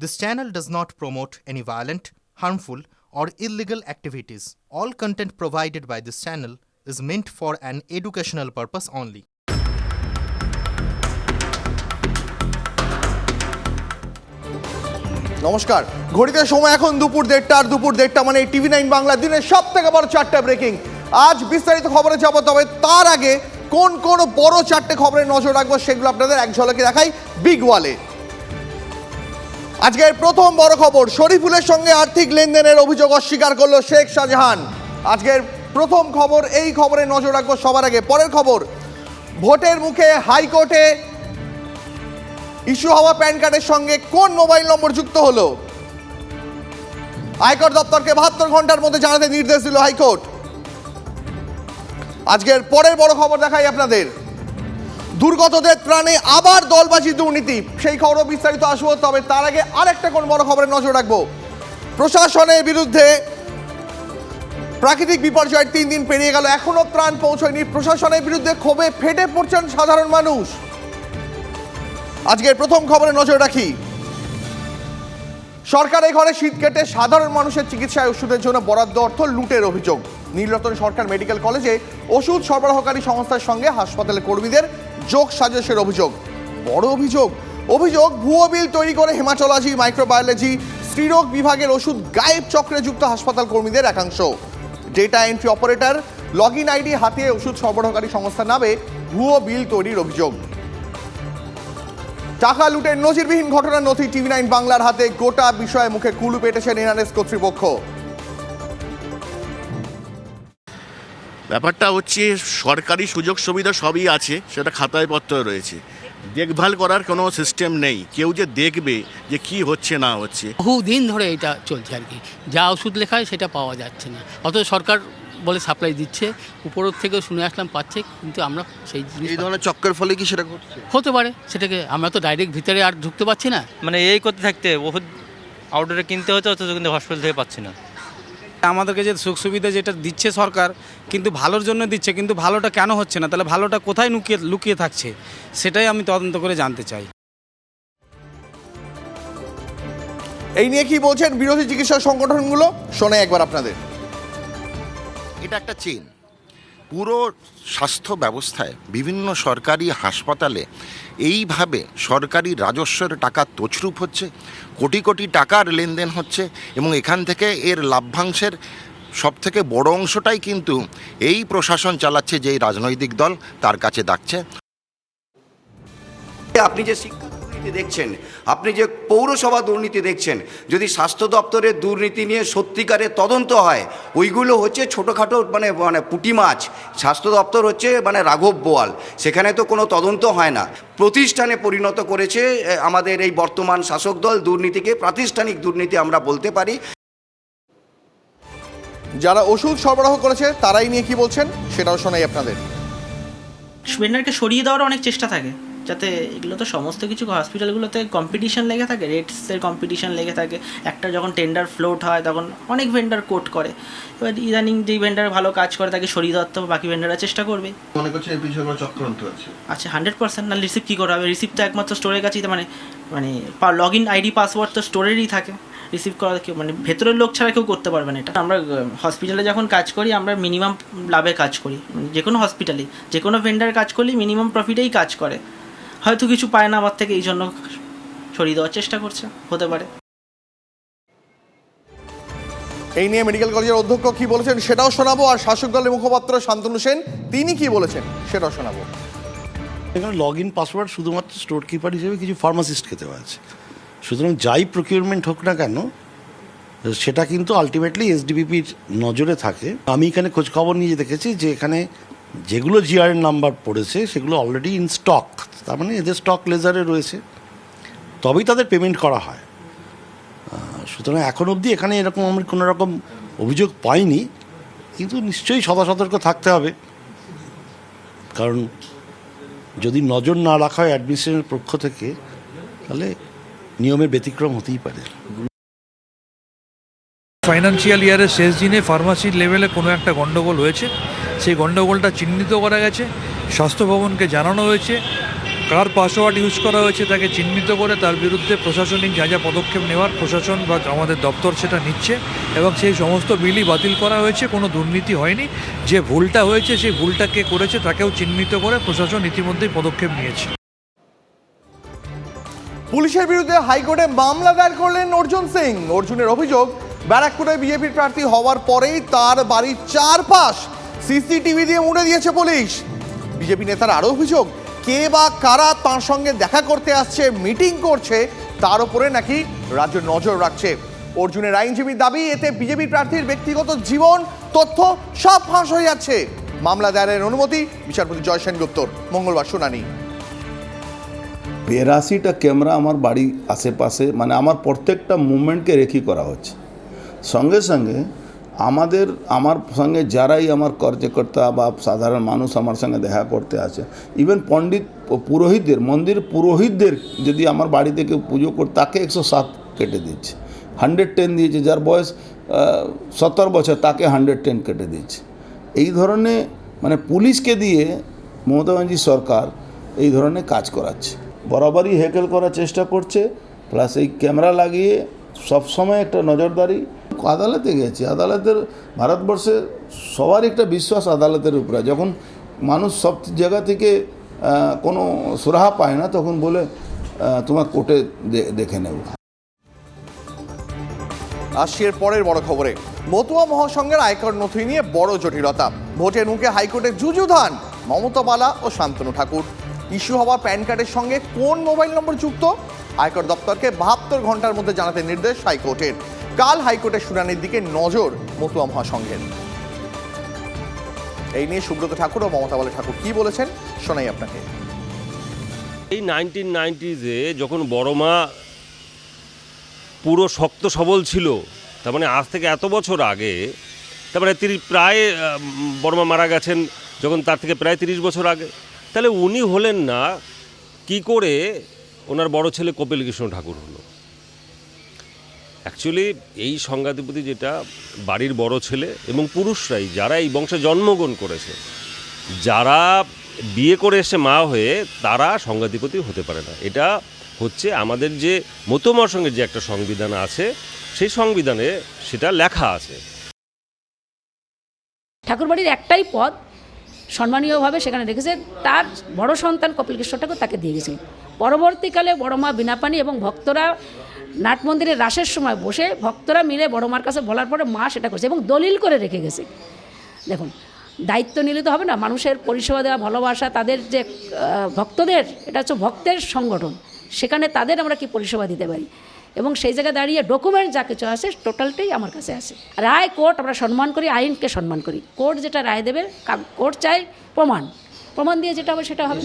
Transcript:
This channel does not promote any violent, harmful, or illegal activities. All content provided by this channel is meant for an educational purpose only. নমস্কার ঘড়িতে সময় এখন দুপুর দেড়টা আর দুপুর দেড়টা মানে টিভি নাইন বাংলা দিনের সব থেকে বড় চারটা ব্রেকিং আজ বিস্তারিত খবরে যাব তবে তার আগে কোন কোন বড় চারটে খবরে নজর রাখব সেগুলো আপনাদের এক ঝলকে দেখাই বিগ ওয়ালে আজকের প্রথম বড় খবর, শরীফুলের সঙ্গে আর্থিক লেনদেনের অভিযোগ অস্বীকার করল শেখ শাহজাহান। আজকের প্রথম খবর, এই খবরে নজর রাখব সবার আগে। পরের খবর, ভোটের মুখে হাইকোর্টে ইস্যু হওয়া প্যান কার্ডের সঙ্গে কোন মোবাইল নম্বর যুক্ত হলো? আয়কর দপ্তরকে বাহাত্তর ঘণ্টার মধ্যে জানাতে নির্দেশ দিল হাইকোর্ট। আজকের পরের বড় খবর দেখাই আপনাদের। দুর্গতদের প্রাণে আবার দলবাজি দুর্নীতি। সেই খবরও বিস্তারিত আসব, তবে তার আগে আরেকটা কোন বড় খবরে নজর রাখব। প্রশাসনের বিরুদ্ধে প্রাকৃতিক বিপর্যয়ের তিন দিন পেরিয়ে গেল, এখনও ত্রাণ পৌঁছয়নি। প্রশাসনের বিরুদ্ধে ক্ষোভে ফেটে পড়ছেন সাধারণ মানুষ। আজকের প্রথম খবরে নজর রাখি। সরকারের ঘরে শীত কেটে সাধারণ মানুষের চিকিৎসায় ওষুধের জন্য বরাদ্দ অর্থ লুটের অভিযোগ। নীলরতন সরকার মেডিকেল কলেজে ওষুধ সরবরাহকারী সংস্থার সঙ্গে হাসপাতালের কর্মীদের যোগ সাজসের অভিযোগ। বড় অভিযোগ। অভিযোগ, ভুয়ো বিল তৈরি করে হেমাটোলজি মাইক্রোবায়োলজি, স্ত্রীরোগ বিভাগের ওষুধ গায়েব চক্রে যুক্ত হাসপাতাল কর্মীদের একাংশ। Data entry operator log in ID হাতিয়ে ওষুধ সরবরাহকারী সংস্থার নামে ভুয়ো বিল তৈরির অভিযোগ। টাকা লুটের নজিরবিহীন ঘটনার নথি টিভি নাইন বাংলার হাতে গোটা বিষয়ে মুখে কুলু পেটেছেন এনআরএস কর্তৃপক্ষ। ব্যাপারটা হচ্ছে সরকারি সুযোগ সুবিধা সবই আছে সেটা খাতায় পত্র রয়েছে। দেখভাল করার কোনো সিস্টেম নেই। কেউ যে দেখবে যে কি হচ্ছে না হচ্ছে। বহু দিন ধরে এটা চলছে আর কি। যা ওষুধ লেখা হয় সেটা পাওয়া যাচ্ছে না। অত সরকার বলে সাপ্লাই দিচ্ছে উপরের থেকে শুনে আসলাম পাচ্ছে কিন্তু আমরা সেই জিনিস এই ধরনের চক্রের ফলে কি সেটা ঘটছে? হতে পারে সেটাকে আমরা তো ডাইরেক্ট ভিতরে আর ঢুকতে পারছি না। মানে এই করতে থাকতে ওষুধ আউটডোরে কিনতে হচ্ছে অথচ কিন্তু হসপিটাল থেকে পাচ্ছি না। আমাদেরকে যে সুখ সুবিধা যেটা দিচ্ছে সরকার কিন্তু ভালোর জন্য দিচ্ছে কিন্তু ভালোটা কেন হচ্ছে না? তাহলে ভালোটা কোথায় লুকিয়ে লুকিয়ে থাকছে? সেটাই আমি তদন্ত করে জানতে চাই। এই নিয়ে কি বলছেন বিরোধী চিকিৎসা সংগঠনগুলো? শোনে একবার আপনাদের। এটা একটা চেন পুরো স্বাস্থ্য ব্যবস্থায় বিভিন্ন সরকারি হাসপাতালে এইভাবে সরকারি রাজস্বের টাকা তছরূপ হচ্ছে, কোটি কোটি টাকার লেনদেন হচ্ছে এবং এখান থেকে এর লাভ্যাংশের সব থেকে বড় অংশটাই কিন্তু এই প্রশাসন চালাচ্ছে, যেই রাজনৈতিক দল তার কাছে ডাকছে। আপনি যে শিক্ষা দুর্নীতি দেখছেন। আপনি যে পৌরসভা দুর্নীতি দেখছেন যদি স্বাস্থ্য দপ্তরের দুর্নীতি নিয়ে সত্যিকারের তদন্ত হয় ওইগুলো হচ্ছে ছোটোখাটো মানে মানে পুঁটি মাছ। স্বাস্থ্য দপ্তর হচ্ছে মানে রাঘব বোয়াল। সেখানে তো কোনো তদন্ত হয় না। প্রতিষ্ঠানে পরিণত করেছে আমাদের এই বর্তমান শাসক দল দুর্নীতিকে প্রাতিষ্ঠানিক দুর্নীতি আমরা বলতে পারি। যারা ওষুধ সরবরাহ করেছে তারাই নিয়ে কি বলছেন? সেটাও শোনাই আপনাদের। ভেন্ডারকে সরিয়ে দেওয়ার অনেক চেষ্টা থাকে। যাতে এগুলো তো সমস্ত কিছু হসপিটালগুলোতে কম্পিটিশন লেগে থাকে রেটসের কম্পিটিশন লেগে থাকে। একটা যখন টেন্ডার ফ্লোট হয় তখন অনেক ভেন্ডার কোট করে। এবার ইদানিং যেই ভেন্ডার ভালো কাজ করে তাকে সরিয়ে দত্ত বাকি ভেন্ডাররা চেষ্টা করবে। মনে করছেন এই পিছনে চক্রান্ত আছে। আচ্ছা হান্ড্রেড পার্সেন্ট না রিসিভ কী করা হবে? রিসিভ তো একমাত্র স্টোরের কাছেই মানে মানে লগ ইন আইডি পাসওয়ার্ড তো স্টোরেরই থাকে। রিসিভ করা কেউ মানে ভেতরের লোক ছাড়া কেউ করতে পারবে না এটা। আমরা হসপিটালে যখন কাজ করি আমরা মিনিমাম লাভে কাজ করি। যে কোনো হসপিটালে যে কোনো ভেন্ডার কাজ করলেই মিনিমাম প্রফিটেই কাজ করে। হয়তো কিছু পায় না আমার থেকে এই জন্য সরিয়ে দেওয়ার চেষ্টা করছে হতে পারে। এই নিয়ে মেডিকেল কলেজের অধ্যক্ষ কি বলেছেন সেটাও শোনাবো আর শাসক দলের মুখপাত্র শান্তনু সেন তিনি কি বলেছেন সেটাও শোনাবো। এখানে লগ ইন পাসওয়ার্ড শুধুমাত্র স্টোর কিপার হিসেবে কিছু ফার্মাসিস্টকে দেওয়া আছে সুতরাং যাই প্রকিউরমেন্ট হোক না কেন সেটা কিন্তু আলটিমেটলি এসডিবিপির নজরে থাকে। আমি এখানে খোঁজখবর নিয়ে দেখেছি যে এখানে যেগুলো জিআর নাম্বার পড়েছে, সেগুলো অলরেডি ইন স্টক তার মানে এদের স্টক লেজারে রয়েছে। তবেই তাদের পেমেন্ট করা হয়। সুতরাং এখন অবধি এখানে এরকম আমি কোনো রকম অভিযোগ পাইনি, কিন্তু নিশ্চয়ই সদা সতর্ক থাকতে হবে। কারণ যদি নজর না রাখা হয় অ্যাডমিনিস্ট্রেশনের পক্ষ থেকে, তাহলে নিয়মের ব্যতিক্রম হতেই পারে। ফাইন্যান্সিয়াল ইয়ারের শেষ দিনে ফার্মাসির লেভেলে কোনো একটা গণ্ডগোল হয়েছে? সেই গণ্ডগোলটা চিহ্নিত করা গেছে স্বাস্থ্য ভবনকে জানানো হয়েছে, কার পাসওয়ার্ড ইউজ করা হয়েছে তাকে চিহ্নিত করে তার বিরুদ্ধে প্রশাসনিক যা যা পদক্ষেপ নেওয়ার প্রশাসন বা আমাদের দপ্তর সেটা নিচ্ছে এবং সেই সমস্ত বিলই বাতিল করা হয়েছে, কোনো দুর্নীতি হয়নি। যে ভুলটা হয়েছে সেই ভুলটা কে করেছে তাকেও চিহ্নিত করে প্রশাসন ইতিমধ্যেই পদক্ষেপ নিয়েছে। পুলিশের বিরুদ্ধে হাইকোর্টে মামলা দায়ের করলেন অর্জুন সিং। অর্জুনের অভিযোগ, ব্যারাকপুরে বিজেপির প্রার্থী হওয়ার পরেই তার বাড়ির চারপাশ সিসিটিভি দিয়ে মুড়ে দিয়েছে পুলিশ। বিজেপি নেতার আরও অভিযোগ, কে বা কারা তার সঙ্গে দেখা করতে আসছে, মিটিং করছে, তার উপরে নাকি রাজ্য নজর রাখছে। অর্জুনের আইনজীবীর দাবি, এতে বিজেপি প্রার্থীর ব্যক্তিগত জীবন, তথ্য সব ফাঁস হয়ে যাচ্ছে। মামলা দায়েরের অনুমতি, বিচারপতি জয় সেনগুপ্তর মঙ্গলবার শুনানি। বিরাশিটা ক্যামেরা আমার বাড়ির আশেপাশে মানে আমার প্রত্যেকটা মুভমেন্টকে রেখি করা হচ্ছে। সঙ্গে সঙ্গে আমাদের, আমার সঙ্গে যারাই আমার কার্যকর্তা বা সাধারণ মানুষ আমার সঙ্গে দেখা করতে আছে ইভেন পণ্ডিত পুরোহিতদের, মন্দির পুরোহিতদের যদি আমার বাড়ি থেকে পুজো করে তাকে একশো সাত কেটে দিচ্ছে। হান্ড্রেড টেন দিয়েছে, যার বয়স সত্তর বছর, তাকে হান্ড্রেড টেন কেটে দিচ্ছে। এই ধরনের মানে পুলিশকে দিয়ে মমতা ব্যানার্জি সরকার এই ধরনের কাজ করাচ্ছে। বরাবরই হেকেল করার চেষ্টা করছে প্লাস এই ক্যামেরা লাগিয়ে সবসময় একটা নজরদারি আদালতে গেছি। আদালতের ভারতবর্ষে সবার একটা বিশ্বাস আদালতের উপরে। যখন মানুষ সব জায়গা থেকে কোনো সুরাহা পায় না, তখন বলে তোমার কোর্টে দেখে নেব। আসছি পরের বড় খবরে। মতুয়া মহাসংঘের আয়কর নথি নিয়ে বড় জটিলতা। ভোটের মুখে হাইকোর্টে যুযুধান মমতা বালা ও শান্তনু ঠাকুর। ইস্যু হওয়া প্যান কার্ডের সঙ্গে কোন মোবাইল নম্বর যুক্ত? আয়কর দপ্তরকে বাহাত্তর ঘণ্টার মধ্যে জানাতে নির্দেশ হাইকোর্টের। কাল হাইকোর্টের শুনানির দিকে নজর মতুয়া মহাসংঘের এই নিয়ে সুব্রত ঠাকুর ও মমতা বালা ঠাকুর কি বলেছেন শোনাই আপনাকে। এই নাইনটিন নাইনটিজে যখন বড় মা পুরো শক্ত সবল ছিল তার মানে আজ থেকে এত বছর আগে তারপরে তিনি প্রায় আহ, বড় মা মারা গেছেন যখন তার থেকে প্রায় তিরিশ বছর আগে। তাহলে উনি হলেন না কি করে ওনার বড় ছেলে কপিল কৃষ্ণ ঠাকুর হলো? অ্যাকচুয়ালি এই সংঘাধিপতি যেটা, বাড়ির বড় ছেলে এবং পুরুষরাই যারা এই বংশে জন্মগ্রহণ করেছে, যারা বিয়ে করে এসে মা হয়ে, তারা সংঘাধিপতি হতে পারে না। এটা হচ্ছে আমাদের যে মতমর সঙ্গে যে একটা সংবিধান আছে, সেই সংবিধানে সেটা লেখা আছে। ঠাকুরবাড়ির একটাই পদ, সম্মানীয়ভাবে সেখানে রেখেছে তার বড় সন্তান কপিল কৃষ্ণ ঠাকুর তাকে দিয়ে গেছিল। পরবর্তীকালে বড় মা বিনাপানি এবং ভক্তরা নাট মন্দিরে রাসের সময় বসে ভক্তরা মিলে বড় মার কাছে বলার পরে মা সেটা করছে এবং দলিল করে রেখে গেছে। দেখুন, দায়িত্ব নিলে তো হবে না, মানুষের পরিষেবা দেওয়া, ভালোবাসা, তাদের যে ভক্তদের, এটা হচ্ছে ভক্তের সংগঠন, সেখানে তাদের আমরা কি পরিষেবা দিতে পারি? এবং সেই জায়গায় দাঁড়িয়ে ডকুমেন্ট যা কিছু আছে টোটালটাই আমার কাছে আছে। রায় কোর্ট আমরা সম্মান করি, আইনকে সম্মান করি। কোর্ট যেটা রায় দেবে কোর্ট চাই প্রমাণ। প্রমাণ দিয়ে যেটা হবে, সেটা হবে।